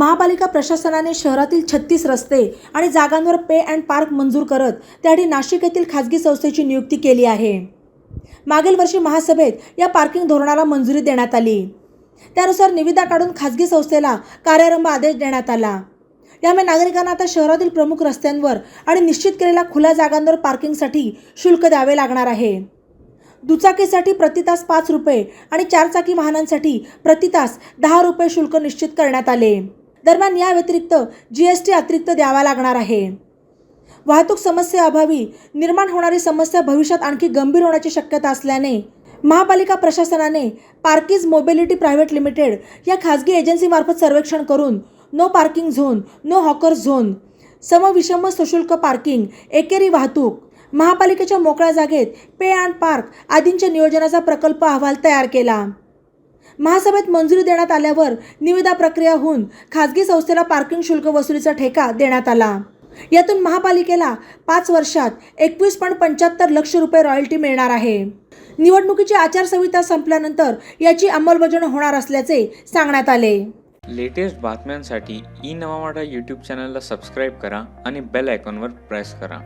महापालिका प्रशासनाने शहरातील छत्तीस रस्ते आणि जागांवर पे अँड पार्क मंजूर करत त्यासाठी नाशिक येथील खाजगी संस्थेची नियुक्ती केली आहे. मागील वर्षी महासभेत या पार्किंग धोरणाला मंजुरी देण्यात आली. त्यानुसार निविदा काढून खाजगी संस्थेला कार्यारंभ आदेश देण्यात आला. यामुळे नागरिकांना आता शहरातील प्रमुख रस्त्यांवर आणि निश्चित केलेल्या खुल्या जागांवर पार्किंगसाठी शुल्क द्यावे लागणार आहे. दुचाकीसाठी प्रति तास पाच रुपये आणि चारचाकी वाहनांसाठी प्रति तास दहा रुपये शुल्क निश्चित करण्यात आले. दरम्यान या व्यतिरिक्त जी एस टी अतिरिक्त द्यावा लागणार आहे. वाहतूक समस्येअभावी निर्माण होणारी समस्या भविष्यात आणखी गंभीर होण्याची शक्यता असल्याने महापालिका प्रशासनाने पार्किज मोबिलिटी प्रायव्हेट लिमिटेड या खाजगी एजन्सीमार्फत सर्वेक्षण करून no parking zone no hawker zone समविषम सशुल्क पार्किंग एकेरी वाहतूक महापालिकेच्या मोकळ्या जागेत पे अँड पार्क आदींच्या नियोजनाचा प्रकल्प अहवाल तयार केला. महासभेत मंजुरी देण्यात आल्यावर निविदा प्रक्रिया होऊन खाजगी संस्थेला पार्किंग शुल्क वसुलीचा ठेका देण्यात आला. यातून महापालिकेला पाच वर्षात एकवीस पॉईंट पंच्याहत्तर लक्ष रुपये रॉयल्टी मिळणार आहे. निवडणुकीची आचारसंहिता संपल्यानंतर याची अंमलबजावणी होणार असल्याचे सांगण्यात आले. लेटेस्ट बातम्यांसाठी ई नवा यूट्यूब चॅनलला सबस्क्राईब करा आणि बेल आयकॉनवर प्रेस करा.